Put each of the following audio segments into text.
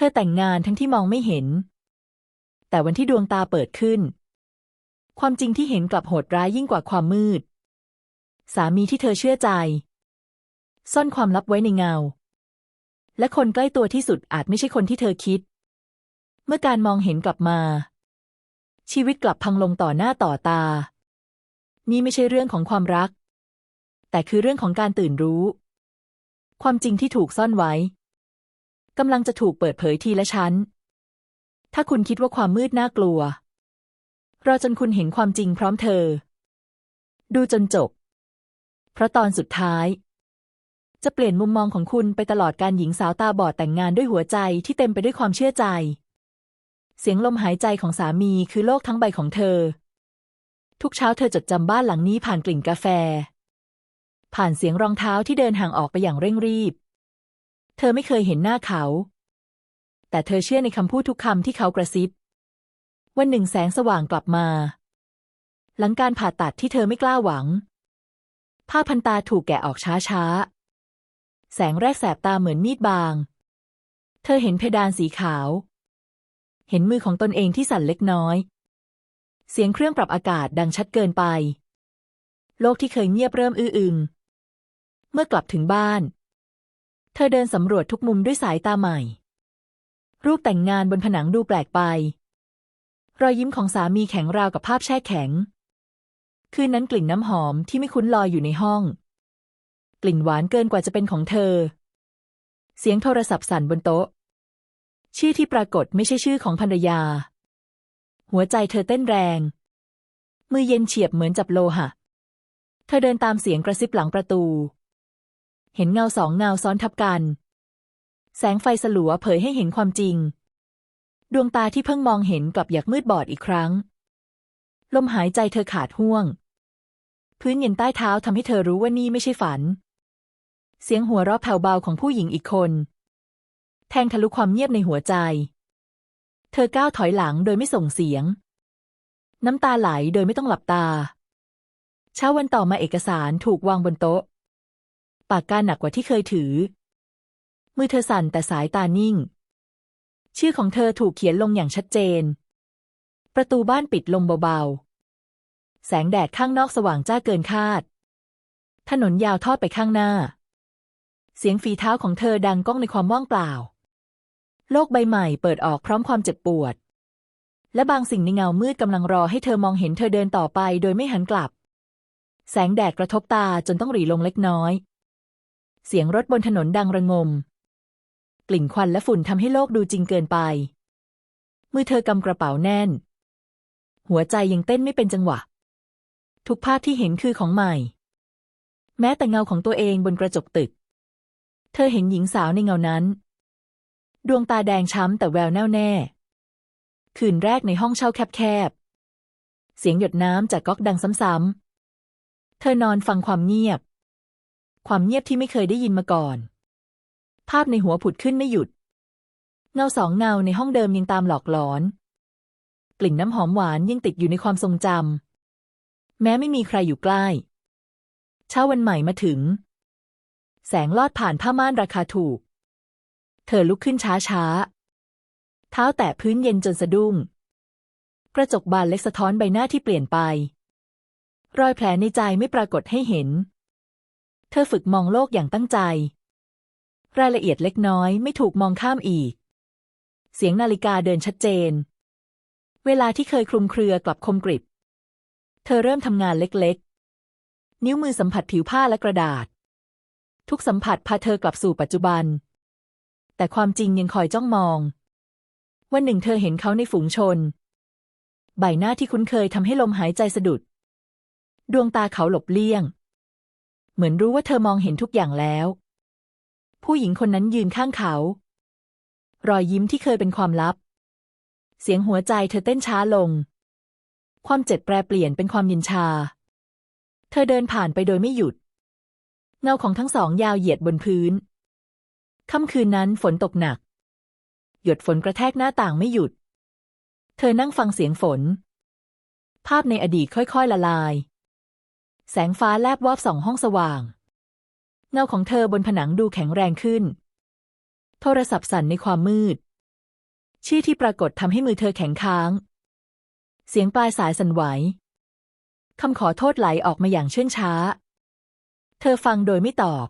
ธอแต่งงานทั้งที่มองไม่เห็น แต่วันที่ดวงตาเปิดขึ้น ความจริงที่เห็นกลับโหดร้ายยิ่งกว่าความมืด สามีที่เธอเชื่อใจ ซ่อนความลับไว้ในเงา และคนใกล้ตัวที่สุดอาจไม่ใช่คนที่เธอคิด เมื่อการมองเห็นกลับมา ชีวิตกลับพังลงต่อหน้าต่อตา นี่ไม่ใช่เรื่องของความรัก แต่คือเรื่องของการตื่นรู้ ความจริงที่ถูกซ่อนไว้ กำลังจะถูกเปิดเผยทีละชั้น ถ้าคุณคิดว่าความมืดน่ากลัว รอจนคุณเห็นความจริงพร้อมเธอ ดูจนจบ เพราะตอนสุดท้าย จะเปลี่ยนมุมมองของคุณไปตลอดการหญิงสาวตาบอดแต่งงานด้วยหัวใจที่เต็มไปด้วยความเชื่อใจ เสียงลมหายใจของสามีคือโลกทั้งใบของเธอ ทุกเช้าเธอจดจำบ้านหลังนี้ผ่านกลิ่นกาแฟ ผ่านเสียงรองเท้าที่เดินห่างออกไปอย่างเร่งรีบ เธอไม่เคยเห็นหน้าเขา แต่เธอเชื่อในคำพูดทุกคำที่เขากระซิบ วันหนึ่งแสงสว่างกลับมา หลังการผ่าตัดที่เธอไม่กล้าหวัง ผ้าพันตาถูกแกะออกช้าๆ แสงแรกแสบตาเหมือนมีดบาง เธอเห็นเพดานสีขาว เห็นมือของตนเองที่สั่นเล็กน้อย เสียงเครื่องปรับอากาศดังชัดเกินไป โลกที่เคยเงียบเริ่มอื้ออึง เมื่อกลับถึงบ้าน เธอเดินสำรวจทุกมุมด้วยสายตาใหม่ รูปแต่งงานบนผนังดูแปลกไป รอยยิ้มของสามีแข็งราวกับภาพแช่แข็ง คืนนั้นกลิ่นน้ำหอมที่ไม่คุ้นลอยอยู่ในห้อง กลิ่นหวานเกินกว่าจะเป็นของเธอ เสียงโทรศัพท์สั่นบนโต๊ะ ชื่อที่ปรากฏไม่ใช่ชื่อของภรรยา หัวใจเธอเต้นแรง มือเย็นเฉียบเหมือนจับโลหะ เธอเดินตามเสียงกระซิบหลังประตู เห็นเงาสองเงาซ้อนทับกัน แสงไฟสลัวเผยให้เห็นความจริง ดวงตาที่เพิ่งมองเห็นกลับอยากมืดบอดอีกครั้ง ลมหายใจเธอขาดห่วง พื้นเย็นใต้เท้าทำให้เธอรู้ว่านี่ไม่ใช่ฝัน เสียงหัวเราะแผ่วเบาของผู้หญิงอีกคน แทงทะลุความเงียบในหัวใจ เธอก้าวถอยหลังโดยไม่ส่งเสียง น้ำตาไหลโดยไม่ต้องหลับตาเช้าวันต่อมาเอกสารถูกวางบนโต๊ะ ปากกาหนักกว่าที่เคยถือ มือเธอสั่นแต่สายตานิ่ง ชื่อของเธอถูกเขียนลงอย่างชัดเจน ประตูบ้านปิดลงเบาๆ แสงแดดข้างนอกสว่างจ้าเกินคาด ถนนยาวทอดไปข้างหน้า เสียงฝีเท้าของเธอดังก้องในความว่างเปล่า โลกใบใหม่เปิดออกพร้อมความเจ็บปวด และบางสิ่งในเงามืดกำลังรอให้เธอมองเห็นเธอเดินต่อไปโดยไม่หันกลับแสงแดดกระทบตาจนต้องหรีลงเล็กน้อย เสียงรถบนถนนดังระงม กลิ่นควันและฝุ่นทำให้โลกดูจริงเกินไป มือเธอกำกระเป๋าแน่น หัวใจยังเต้นไม่เป็นจังหวะ ทุกภาพที่เห็นคือของใหม่ แม้แต่เงาของตัวเองบนกระจกตึก เธอเห็นหญิงสาวในเงานั้น ดวงตาแดงช้ำแต่แววแน่วแน่ คืนแรกในห้องเช่าแคบๆ เสียงหยดน้ำจากก๊อกดังซ้ำๆ เธอนอนฟังความเงียบ ความเงียบที่ไม่เคยได้ยินมาก่อน ภาพในหัวผุดขึ้นไม่หยุด เงาสองเงาในห้องเดิมยังตามหลอกหลอน กลิ่นน้ำหอมหวานยังติดอยู่ในความทรงจำแม้ไม่มีใครอยู่ใกล้ เช้าวันใหม่มาถึง แสงลอดผ่านผ้าม่านราคาถูก เธอลุกขึ้นช้าช้าเท้าแตะพื้นเย็นจนสะดุ้ง กระจกบานเล็กสะท้อนใบหน้าที่เปลี่ยนไป รอยแผลในใจไม่ปรากฏให้เห็น เธอฝึกมองโลกอย่างตั้งใจ รายละเอียดเล็กน้อยไม่ถูกมองข้ามอีก เสียงนาฬิกาเดินชัดเจน เวลาที่เคยคลุมเครือกลับคมกริบ เธอเริ่มทำงานเล็กๆ นิ้วมือสัมผัสผิวผ้าและกระดาษ ทุกสัมผัสพาเธอกลับสู่ปัจจุบัน แต่ความจริงยังคอยจ้องมอง วันหนึ่งเธอเห็นเขาในฝูงชน ใบหน้าที่คุ้นเคยทำให้ลมหายใจสะดุด ดวงตาเขาหลบเลี่ยง เหมือนรู้ว่าเธอมองเห็นทุกอย่างแล้ว ผู้หญิงคนนั้นยืนข้างเขา รอยยิ้มที่เคยเป็นความลับ เสียงหัวใจเธอเต้นช้าลง ความเจ็บแปรเปลี่ยนเป็นความยินชา เธอเดินผ่านไปโดยไม่หยุด เงาของทั้งสองยาวเหยียดบนพื้น ค่ำคืนนั้นฝนตกหนัก หยดฝนกระแทกหน้าต่างไม่หยุด เธอนั่งฟังเสียงฝน ภาพในอดีตค่อยๆละลาย แสงฟ้าแลบวอบสองห้องสว่าง เงาของเธอบนผนังดูแข็งแรงขึ้น โทรศัพท์สั่นในความมืด ชื่อที่ปรากฏทำให้มือเธอแข็งค้าง เสียงปลายสายสั่นไหวคำขอโทษไหลออกมาอย่างเชื่องช้า เธอฟังโดยไม่ตอบ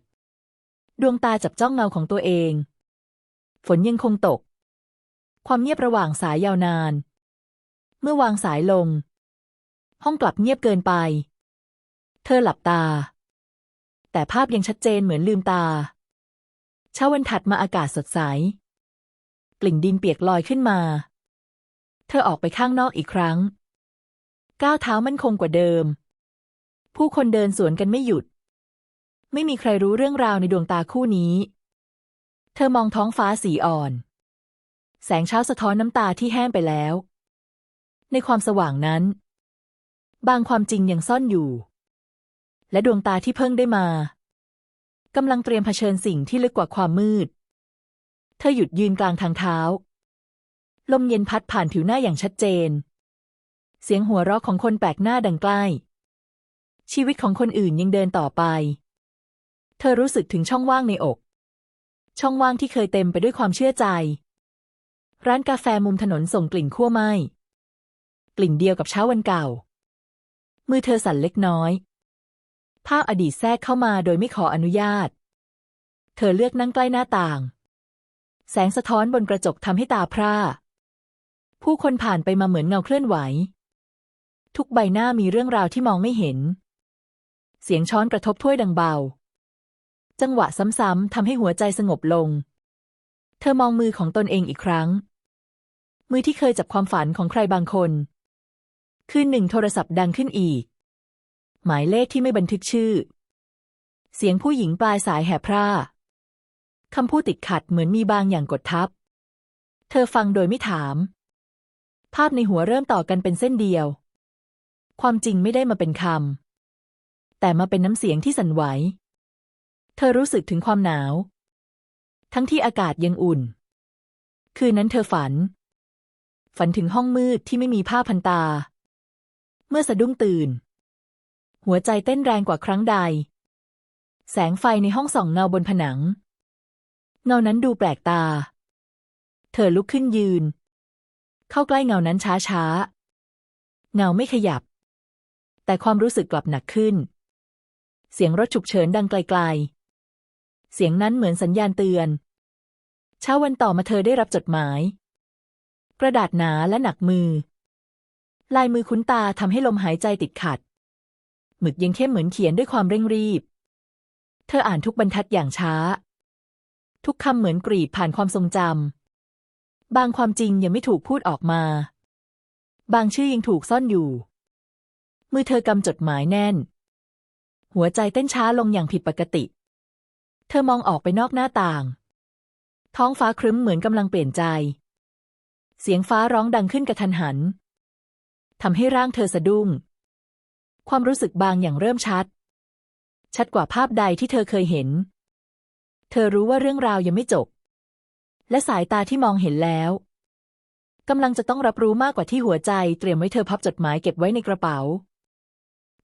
ดวงตาจับจ้องเงาของตัวเอง ฝนยังคงตก ความเงียบระหว่างสายยาวนาน เมื่อวางสายลง ห้องกลับเงียบเกินไป เธอหลับตา แต่ภาพยังชัดเจนเหมือนลืมตา เช้าวันถัดมาอากาศสดใส กลิ่นดินเปียกลอยขึ้นมา เธอออกไปข้างนอกอีกครั้ง ก้าวเท้ามั่นคงกว่าเดิม ผู้คนเดินสวนกันไม่หยุด ไม่มีใครรู้เรื่องราวในดวงตาคู่นี้ เธอมองท้องฟ้าสีอ่อน แสงเช้าสะท้อนน้ำตาที่แห้งไปแล้ว ในความสว่างนั้น บางความจริงยังซ่อนอยู่ และดวงตาที่เพิ่งได้มากำลังเตรียมเผชิญสิ่งที่ลึกกว่าความมืด เธอหยุดยืนกลางทางเท้า ลมเย็นพัดผ่านผิวหน้าอย่างชัดเจน เสียงหัวเราะของคนแปลกหน้าดังใกล้ ชีวิตของคนอื่นยังเดินต่อไป เธอรู้สึกถึงช่องว่างในอก ช่องว่างที่เคยเต็มไปด้วยความเชื่อใจ ร้านกาแฟมุมถนนส่งกลิ่นคั่วไหม้กลิ่นเดียวกับเช้าวันเก่า มือเธอสั่นเล็กน้อย ภาพอดีตแทรกเข้ามาโดยไม่ขออนุญาต เธอเลือกนั่งใกล้หน้าต่าง แสงสะท้อนบนกระจกทำให้ตาพร่า ผู้คนผ่านไปมาเหมือนเงาเคลื่อนไหว ทุกใบหน้ามีเรื่องราวที่มองไม่เห็น เสียงช้อนกระทบถ้วยดังเบา จังหวะซ้ำๆทำให้หัวใจสงบลง เธอมองมือของตนเองอีกครั้ง มือที่เคยจับความฝันของใครบางคน คืนหนึ่งโทรศัพท์ดังขึ้นอีก หมายเลขที่ไม่บันทึกชื่อ เสียงผู้หญิงปลายสายแหบพร่าคำพูดติดขัดเหมือนมีบางอย่างกดทับ เธอฟังโดยไม่ถาม ภาพในหัวเริ่มต่อกันเป็นเส้นเดียว ความจริงไม่ได้มาเป็นคำ แต่มาเป็นน้ำเสียงที่สั่นไหว เธอรู้สึกถึงความหนาว ทั้งที่อากาศยังอุ่น คืนนั้นเธอฝัน ฝันถึงห้องมืดที่ไม่มีผ้าพันตา เมื่อสะดุ้งตื่น หัวใจเต้นแรงกว่าครั้งใด แสงไฟในห้องส่องเงาบนผนัง เงานั้นดูแปลกตา เธอลุกขึ้นยืน เข้าใกล้เงานั้นช้าๆ เงาไม่ขยับ แต่ความรู้สึกกลับหนักขึ้น เสียงรถฉุกเฉินดังไกลๆ เสียงนั้นเหมือนสัญญาณเตือน เช้าวันต่อมาเธอได้รับจดหมาย กระดาษหนาและหนักมือลายมือคุ้นตาทำให้ลมหายใจติดขัด หมึกยังเข้มเหมือนเขียนด้วยความเร่งรีบ เธออ่านทุกบรรทัดอย่างช้า ทุกคำเหมือนกรีดผ่านความทรงจำบางความจริงยังไม่ถูกพูดออกมา บางชื่อยังถูกซ่อนอยู่ มือเธอกำจดหมายแน่น หัวใจเต้นช้าลงอย่างผิดปกติ เธอมองออกไปนอกหน้าต่าง ท้องฟ้าครึ้มเหมือนกำลังเปลี่ยนใจ เสียงฟ้าร้องดังขึ้นกระทันหันทำให้ร่างเธอสะดุ้ง ความรู้สึกบางอย่างเริ่มชัด ชัดกว่าภาพใดที่เธอเคยเห็น เธอรู้ว่าเรื่องราวยังไม่จบ และสายตาที่มองเห็นแล้วกำลังจะต้องรับรู้มากกว่าที่หัวใจเตรียมไว้เธอพับจดหมายเก็บไว้ในกระเป๋า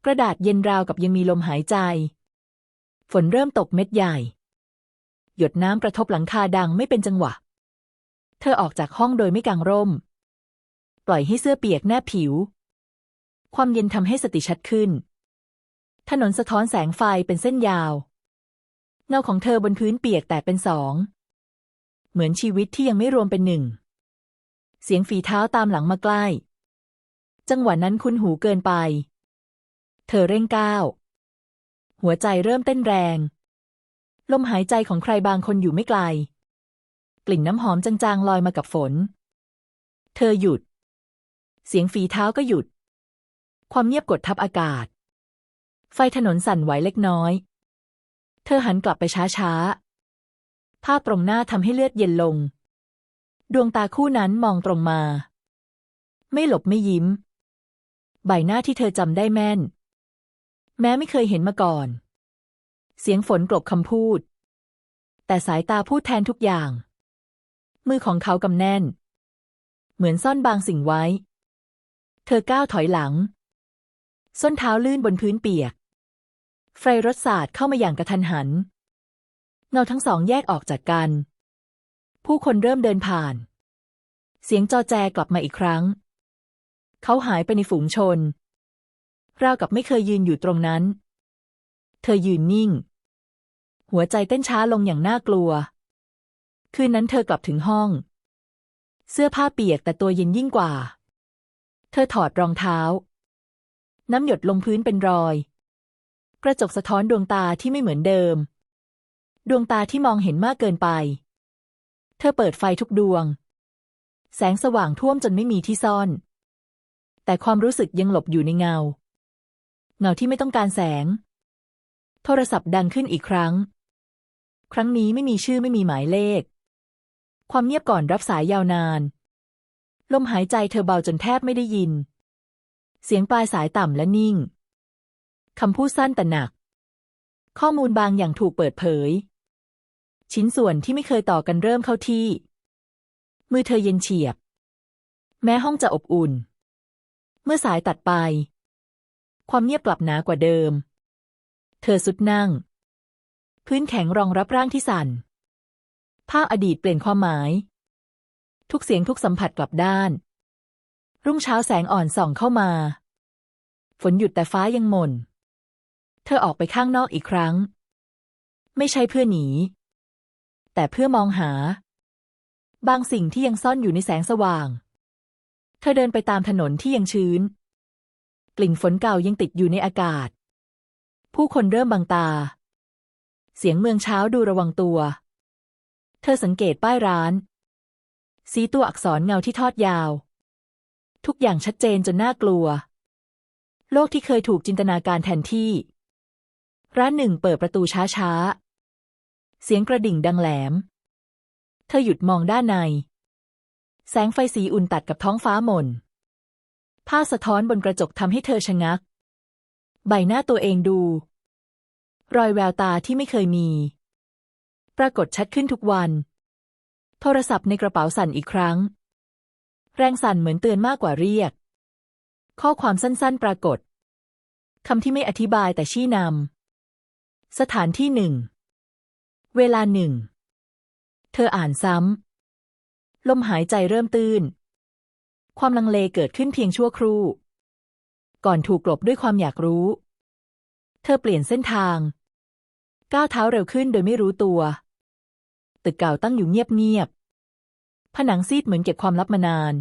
กระดาษเย็นราวกับยังมีลมหายใจ ฝนเริ่มตกเม็ดใหญ่ หยดน้ำกระทบหลังคาดังไม่เป็นจังหวะ เธอออกจากห้องโดยไม่กางร่ม ปล่อยให้เสื้อเปียกแนบผิว ความเย็นทำให้สติชัดขึ้น ถนนสะท้อนแสงไฟเป็นเส้นยาว เงาของเธอบนพื้นเปียกแตกเป็นสอง เหมือนชีวิตที่ยังไม่รวมเป็นหนึ่ง เสียงฝีเท้าตามหลังมาใกล้ จังหวะนั้นคุ้นหูเกินไป เธอเร่งก้าว หัวใจเริ่มเต้นแรง ลมหายใจของใครบางคนอยู่ไม่ไกล กลิ่นน้ำหอมจางๆลอยมากับฝน เธอหยุด เสียงฝีเท้าก็หยุด ความเงียบกดทับอากาศ ไฟถนนสั่นไหวเล็กน้อย เธอหันกลับไปช้าๆ ภาพตรงหน้าทำให้เลือดเย็นลง ดวงตาคู่นั้นมองตรงมา ไม่หลบไม่ยิ้ม ใบหน้าที่เธอจำได้แม่น แม้ไม่เคยเห็นมาก่อน เสียงฝนกลบคำพูด แต่สายตาพูดแทนทุกอย่าง มือของเขากำแน่น เหมือนซ่อนบางสิ่งไว้ เธอก้าวถอยหลัง ส้นเท้าลื่นบนพื้นเปียก ไฟรถสาดเข้ามาอย่างกระทันหัน เงาทั้งสองแยกออกจากกัน ผู้คนเริ่มเดินผ่าน เสียงจอแจกลับมาอีกครั้ง เขาหายไปในฝูงชน ราวกับไม่เคยยืนอยู่ตรงนั้น เธอยืนนิ่ง หัวใจเต้นช้าลงอย่างน่ากลัว คืนนั้นเธอกลับถึงห้อง เสื้อผ้าเปียกแต่ตัวเย็นยิ่งกว่า เธอถอดรองเท้า น้ำหยดลงพื้นเป็นรอย กระจกสะท้อนดวงตาที่ไม่เหมือนเดิม ดวงตาที่มองเห็นมากเกินไป เธอเปิดไฟทุกดวง แสงสว่างท่วมจนไม่มีที่ซ่อน แต่ความรู้สึกยังหลบอยู่ในเงา เงาที่ไม่ต้องการแสง โทรศัพท์ดังขึ้นอีกครั้ง ครั้งนี้ไม่มีชื่อไม่มีหมายเลข ความเงียบก่อนรับสายยาวนาน ลมหายใจเธอเบาจนแทบไม่ได้ยิน เสียงปลายสายต่ำและนิ่ง คำพูดสั้นแต่หนัก ข้อมูลบางอย่างถูกเปิดเผย ชิ้นส่วนที่ไม่เคยต่อกันเริ่มเข้าที่ มือเธอเย็นเฉียบ แม้ห้องจะอบอุ่น เมื่อสายตัดไป ความเงียบกลับหนากว่าเดิม เธอสุดนั่ง พื้นแข็งรองรับร่างที่สั่นภาพอดีตเปลี่ยนความหมาย ทุกเสียงทุกสัมผัสกลับด้าน รุ่งเช้าแสงอ่อนส่องเข้ามา ฝนหยุดแต่ฟ้ายังหม่น เธอออกไปข้างนอกอีกครั้ง ไม่ใช่เพื่อหนี แต่เพื่อมองหา บางสิ่งที่ยังซ่อนอยู่ในแสงสว่าง เธอเดินไปตามถนนที่ยังชื้น กลิ่นฝนเก่ายังติดอยู่ในอากาศ ผู้คนเริ่มบังตา เสียงเมืองเช้าดูระวังตัว เธอสังเกตป้ายร้าน สีตัวอักษรเงาที่ทอดยาว ทุกอย่างชัดเจนจนน่ากลัว โลกที่เคยถูกจินตนาการแทนที่ ร้านหนึ่งเปิดประตูช้าๆ เสียงกระดิ่งดังแหลม เธอหยุดมองด้านใน แสงไฟสีอุ่นตัดกับท้องฟ้าหม่นผ้าสะท้อนบนกระจกทำให้เธอชะงัก ใบหน้าตัวเองดู รอยแววตาที่ไม่เคยมี ปรากฏชัดขึ้นทุกวัน โทรศัพท์ในกระเป๋าสั่นอีกครั้ง แรงสั่นเหมือนเตือนมากกว่าเรียก ข้อความสั้นๆ ปรากฏคำที่ไม่อธิบายแต่ชี้นำสถานที่หนึ่ง เวลาหนึ่ง เธออ่านซ้ำลมหายใจเริ่มตื้น ความลังเลเกิดขึ้นเพียงชั่วครู่ ก่อนถูกกลบด้วยความอยากรู้ เธอเปลี่ยนเส้นทาง ก้าวเท้าเร็วขึ้นโดยไม่รู้ตัว ตึกเก่าตั้งอยู่เงียบๆ ผนังซีดเหมือนเก็บความลับมานาน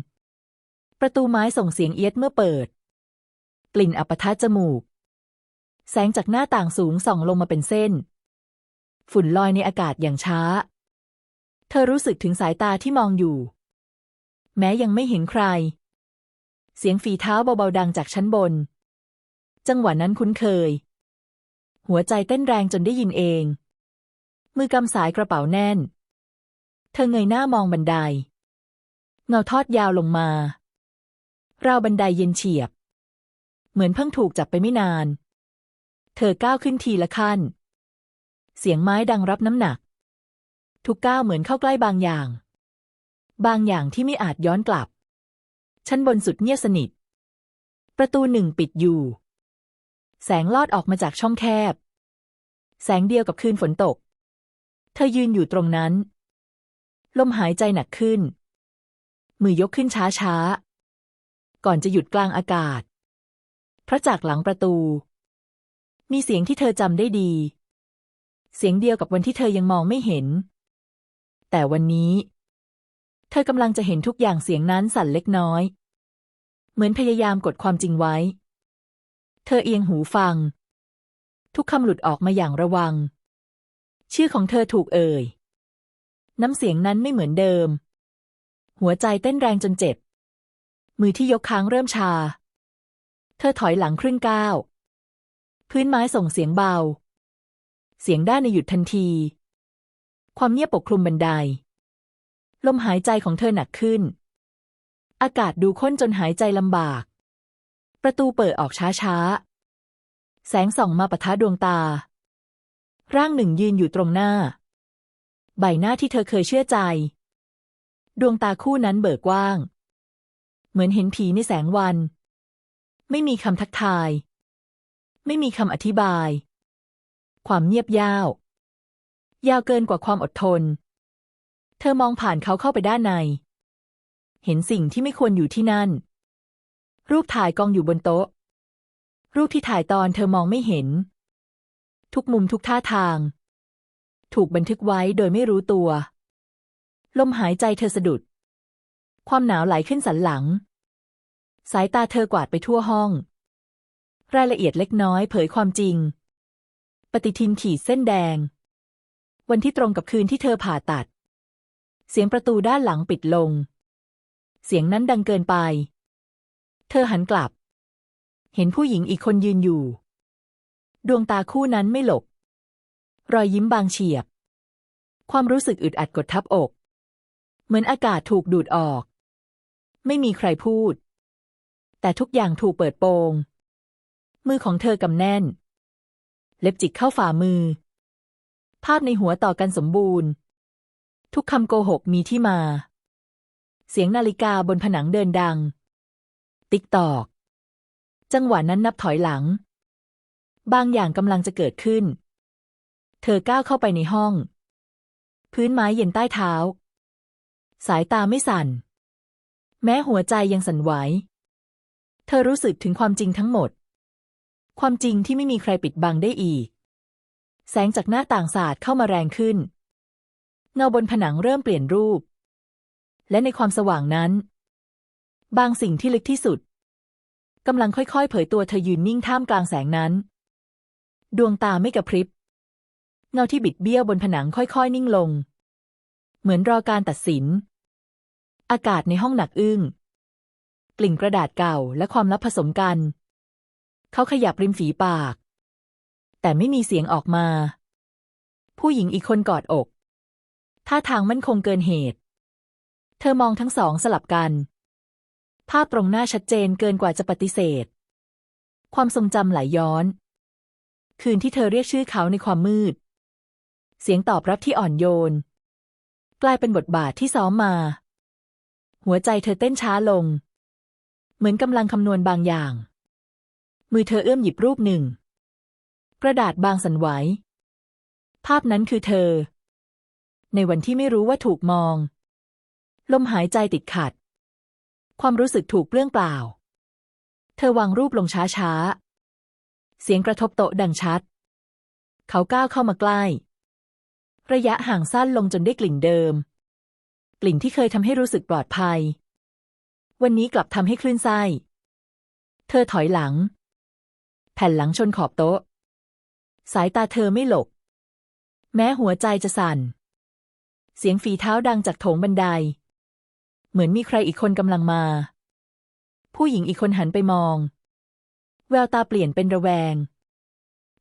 ประตูไม้ส่งเสียงเอียดเมื่อเปิด กลิ่นอับปะทะจมูก แสงจากหน้าต่างสูงส่องลงมาเป็นเส้น ฝุ่นลอยในอากาศอย่างช้า เธอรู้สึกถึงสายตาที่มองอยู่ แม้ยังไม่เห็นใคร เสียงฝีเท้าเบาๆดังจากชั้นบน จังหวะนั้นคุ้นเคย หัวใจเต้นแรงจนได้ยินเอง มือกำสายกระเป๋าแน่น เธอเงยหน้ามองบันได เงาทอดยาวลงมา ราวบันไดเย็นเฉียบ เหมือนเพิ่งถูกจับไปไม่นาน เธอก้าวขึ้นทีละขั้น เสียงไม้ดังรับน้ำหนัก ทุกก้าวเหมือนเข้าใกล้บางอย่าง บางอย่างที่ไม่อาจย้อนกลับ ชั้นบนสุดเงียบสนิท ประตูหนึ่งปิดอยู่ แสงลอดออกมาจากช่องแคบ แสงเดียวกับคืนฝนตก เธอยืนอยู่ตรงนั้น ลมหายใจหนักขึ้น มือยกขึ้นช้าๆ ก่อนจะหยุดกลางอากาศ พระจากหลังประตู มีเสียงที่เธอจำได้ดี เสียงเดียวกับวันที่เธอยังมองไม่เห็น แต่วันนี้ เธอกำลังจะเห็นทุกอย่างเสียงนั้นสั่นเล็กน้อย เหมือนพยายามกดความจริงไว้ เธอเอียงหูฟัง ทุกคำหลุดออกมาอย่างระวัง ชื่อของเธอถูกเอ่ย น้ำเสียงนั้นไม่เหมือนเดิม หัวใจเต้นแรงจนเจ็บ มือที่ยกค้างเริ่มชา เธอถอยหลังครึ่งก้าว พื้นไม้ส่งเสียงเบา เสียงด้านในหยุดทันที ความเงียบปกคลุมบันได ลมหายใจของเธอหนักขึ้น อากาศดูข้นจนหายใจลำบาก ประตูเปิดออกช้าๆ แสงส่องมาปะทะดวงตา ร่างหนึ่งยืนอยู่ตรงหน้า ใบหน้าที่เธอเคยเชื่อใจ ดวงตาคู่นั้นเบิกกว้าง เหมือนเห็นผีในแสงวัน ไม่มีคำทักทาย ไม่มีคำอธิบาย ความเงียบยาว ยาวเกินกว่าความอดทน เธอมองผ่านเขาเข้าไปด้านใน เห็นสิ่งที่ไม่ควรอยู่ที่นั่น รูปถ่ายกองอยู่บนโต๊ะ รูปที่ถ่ายตอนเธอมองไม่เห็น ทุกมุมทุกท่าทาง ถูกบันทึกไว้โดยไม่รู้ตัว ลมหายใจเธอสะดุด ความหนาวไหลขึ้นสันหลัง สายตาเธอกวาดไปทั่วห้อง รายละเอียดเล็กน้อยเผยความจริง ปฏิทินขีดเส้นแดง วันที่ตรงกับคืนที่เธอผ่าตัด เสียงประตูด้านหลังปิดลง เสียงนั้นดังเกินไป เธอหันกลับ เห็นผู้หญิงอีกคนยืนอยู่ ดวงตาคู่นั้นไม่หลบ รอยยิ้มบางเฉียบ ความรู้สึกอึดอัดกดทับอก เหมือนอากาศถูกดูดออก ไม่มีใครพูด แต่ทุกอย่างถูกเปิดโปง มือของเธอกำแน่น เล็บจิกเข้าฝ่ามือ ภาพในหัวต่อกันสมบูรณ์ ทุกคำโกหกมีที่มา เสียงนาฬิกาบนผนังเดินดัง ติ๊กตอก จังหวะนั้นนับถอยหลัง บางอย่างกำลังจะเกิดขึ้น เธอก้าวเข้าไปในห้อง พื้นไม้เย็นใต้เท้า สายตาไม่สั่น แม้หัวใจยังสั่นไหว เธอรู้สึกถึงความจริงทั้งหมด ความจริงที่ไม่มีใครปิดบังได้อีก แสงจากหน้าต่างสาดเข้ามาแรงขึ้น เงาบนผนังเริ่มเปลี่ยนรูป และในความสว่างนั้น บางสิ่งที่ลึกที่สุดกำลังค่อยๆ เผยตัวเธอยืนนิ่งท่ามกลางแสงนั้น ดวงตาไม่กระพริบ เงาที่บิดเบี้ยวบนผนังค่อยๆ นิ่งลง เหมือนรอการตัดสิน อากาศในห้องหนักอึ้งกลิ่นกระดาษเก่าและความลับผสมกัน เขาขยับริมฝีปาก แต่ไม่มีเสียงออกมา ผู้หญิงอีกคนกอดอก ท่าทางมั่นคงเกินเหตุ เธอมองทั้งสองสลับกัน ภาพตรงหน้าชัดเจนเกินกว่าจะปฏิเสธ ความทรงจำไหลย้อน คืนที่เธอเรียกชื่อเขาในความมืด เสียงตอบรับที่อ่อนโยน กลายเป็นบทบาทที่ซ้อมมา หัวใจเธอเต้นช้าลง เหมือนกำลังคำนวณบางอย่าง มือเธอเอื้อมหยิบรูปหนึ่ง กระดาษบางสันไหว ภาพนั้นคือเธอ ในวันที่ไม่รู้ว่าถูกมอง ลมหายใจติดขัด ความรู้สึกถูกเปลื้องเปล่า เธอวางรูปลงช้าๆเสียงกระทบโต๊ะดังชัด เขาก้าวเข้ามาใกล้ ระยะห่างสั้นลงจนได้กลิ่นเดิม กลิ่นที่เคยทำให้รู้สึกปลอดภัย วันนี้กลับทำให้คลื่นไส้ เธอถอยหลัง แผ่นหลังชนขอบโต๊ะ สายตาเธอไม่หลบ แม้หัวใจจะสั่น เสียงฝีเท้าดังจากโถงบันได เหมือนมีใครอีกคนกำลังมา ผู้หญิงอีกคนหันไปมอง แววตาเปลี่ยนเป็นระแวง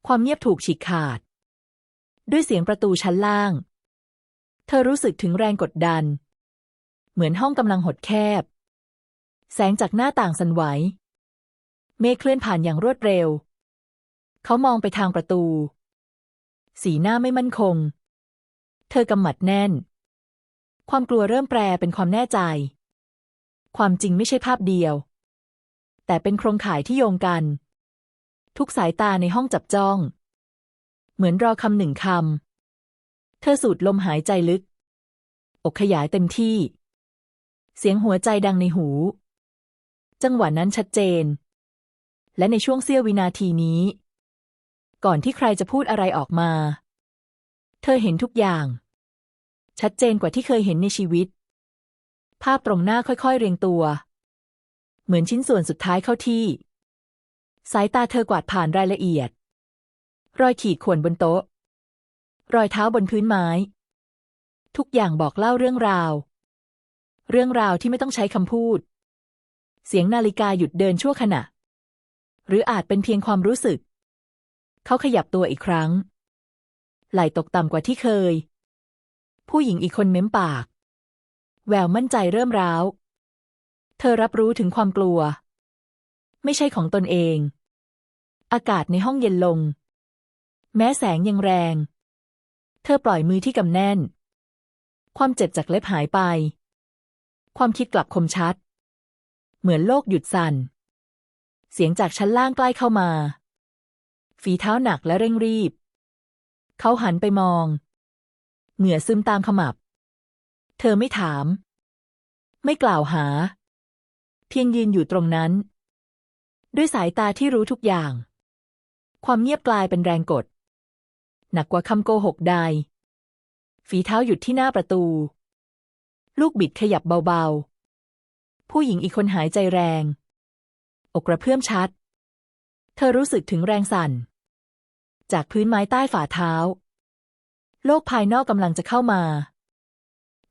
ความเงียบถูกฉีกขาด ด้วยเสียงประตูชั้นล่าง เธอรู้สึกถึงแรงกดดัน เหมือนห้องกำลังหดแคบ แสงจากหน้าต่างสั่นไหว เมฆเคลื่อนผ่านอย่างรวดเร็ว เขามองไปทางประตู สีหน้าไม่มั่นคง เธอกำหมัดแน่น ความกลัวเริ่มแปรเป็นความแน่ใจ ความจริงไม่ใช่ภาพเดียว แต่เป็นโครงข่ายที่โยงกัน ทุกสายตาในห้องจับจ้อง เหมือนรอคำหนึ่งคำ เธอสูดลมหายใจลึก อกขยายเต็มที่ เสียงหัวใจดังในหู จังหวะนั้นชัดเจน และในช่วงเสี้ยววินาทีนี้ ก่อนที่ใครจะพูดอะไรออกมา เธอเห็นทุกอย่าง ชัดเจนกว่าที่เคยเห็นในชีวิต ภาพตรงหน้าค่อยๆเรียงตัว เหมือนชิ้นส่วนสุดท้ายเข้าที่ สายตาเธอกวาดผ่านรายละเอียด รอยขีดข่วนบนโต๊ะ รอยเท้าบนพื้นไม้ ทุกอย่างบอกเล่าเรื่องราว เรื่องราวที่ไม่ต้องใช้คำพูด เสียงนาฬิกาหยุดเดินชั่วขณะ หรืออาจเป็นเพียงความรู้สึก เขาขยับตัวอีกครั้ง ไหลตกต่ำกว่าที่เคย ผู้หญิงอีกคนเม้มปาก แววมั่นใจเริ่มร้าว เธอรับรู้ถึงความกลัว ไม่ใช่ของตนเอง อากาศในห้องเย็นลง แม้แสงยังแรง เธอปล่อยมือที่กำแน่น ความเจ็บจากเล็บหายไป ความคิดกลับคมชัด เหมือนโลกหยุดสั่น เสียงจากชั้นล่างใกล้เข้ามา ฝีเท้าหนักและเร่งรีบ เขาหันไปมอง เหงื่อซึมตามขมับ เธอไม่ถาม ไม่กล่าวหา เพียงยืนอยู่ตรงนั้น ด้วยสายตาที่รู้ทุกอย่างความเงียบกลายเป็นแรงกด หนักกว่าคำโกหกใดฝีเท้าหยุดที่หน้าประตู ลูกบิดขยับเบาๆ ผู้หญิงอีกคนหายใจแรง อกกระเพื่อมชัด เธอรู้สึกถึงแรงสั่น จากพื้นไม้ใต้ฝ่าเท้า โลกภายนอกกำลังจะเข้ามา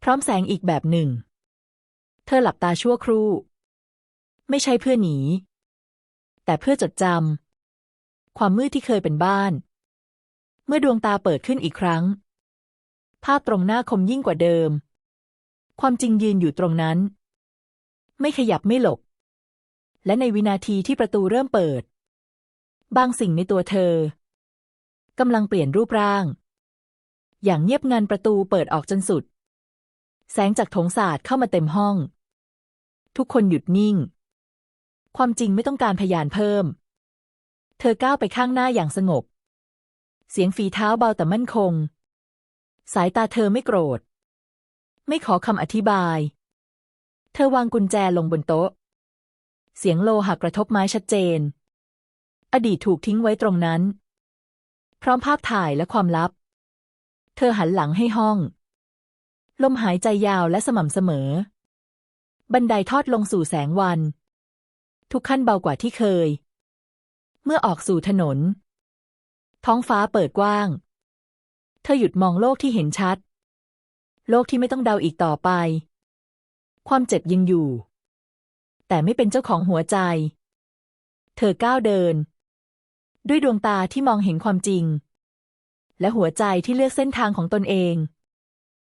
พร้อมแสงอีกแบบหนึ่ง เธอหลับตาชั่วครู่ ไม่ใช่เพื่อหนี แต่เพื่อจดจำความมืดที่เคยเป็นบ้าน เมื่อดวงตาเปิดขึ้นอีกครั้ง ภาพตรงหน้าคมยิ่งกว่าเดิม ความจริงยืนอยู่ตรงนั้น ไม่ขยับไม่หลบ และในวินาทีที่ประตูเริ่มเปิด บางสิ่งในตัวเธอกำลังเปลี่ยนรูปร่าง อย่างเงียบงันประตูเปิดออกจนสุด แสงจากโถงศาสตร์เข้ามาเต็มห้อง ทุกคนหยุดนิ่ง ความจริงไม่ต้องการพยานเพิ่ม เธอก้าวไปข้างหน้าอย่างสงบ เสียงฝีเท้าเบาแต่มั่นคง สายตาเธอไม่โกรธ ไม่ขอคำอธิบาย เธอวางกุญแจลงบนโต๊ะ เสียงโลหะกระทบไม้ชัดเจน อดีตถูกทิ้งไว้ตรงนั้น พร้อมภาพถ่ายและความลับ เธอหันหลังให้ห้อง ลมหายใจยาวและสม่ำเสมอ บันไดทอดลงสู่แสงวัน ทุกขั้นเบากว่าที่เคย เมื่อออกสู่ถนน ท้องฟ้าเปิดกว้าง เธอหยุดมองโลกที่เห็นชัด โลกที่ไม่ต้องเดาอีกต่อไป ความเจ็บยังอยู่ แต่ไม่เป็นเจ้าของหัวใจ เธอก้าวเดิน ด้วยดวงตาที่มองเห็นความจริง และหัวใจที่เลือกเส้นทางของตนเอง